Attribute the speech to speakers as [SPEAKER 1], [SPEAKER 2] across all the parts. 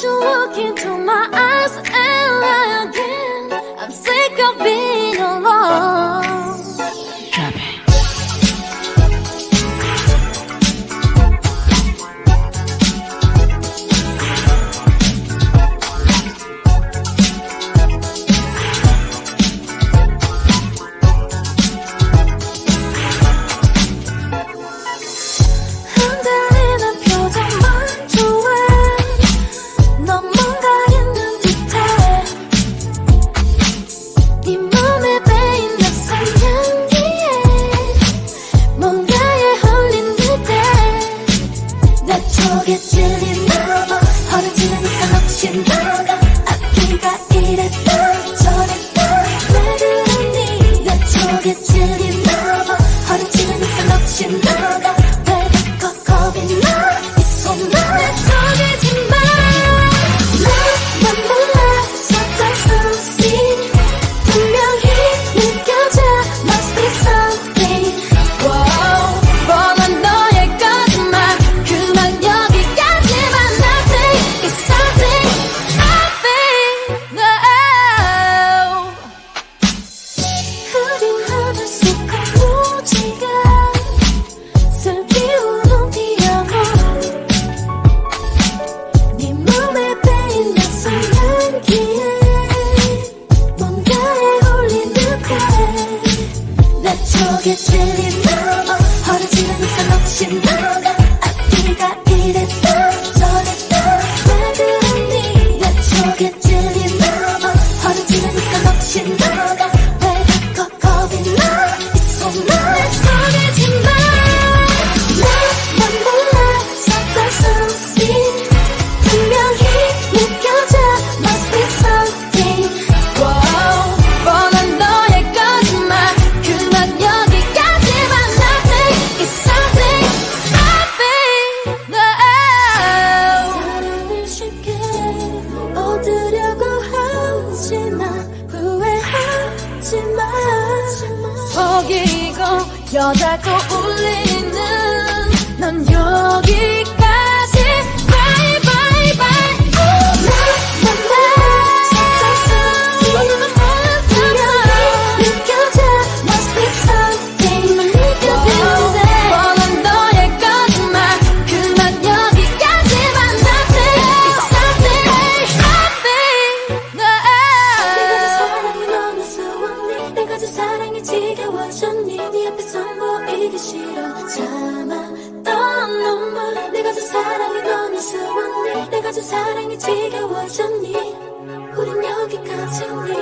[SPEAKER 1] you look into my eyes 내 쪽에 찔리나 봐. 허리지르니까 넋이 나가. 앞뒤가 이랬다 저랬다. 왜 그러니? 내 쪽에 찔리나 봐. 허리지르니까 넋이 나가. 내 쪽에 찔리나 봐 허리지르니까 넋이 나가 앞뒤가 이랬다. 저랬다. 왜 그러니? 내 쪽에 찔리나 봐 허리지르니까 넋이 나 속이고 여자고 울리는 넌 여 지겨워졌니? 네 앞에서 보이기 싫어. 참았던 눈물 내가 준 사랑이 너무 수없니 내가 준 사랑이 지겨워졌니? 우린 여기까지니?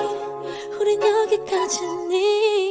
[SPEAKER 1] 우린 여기까지니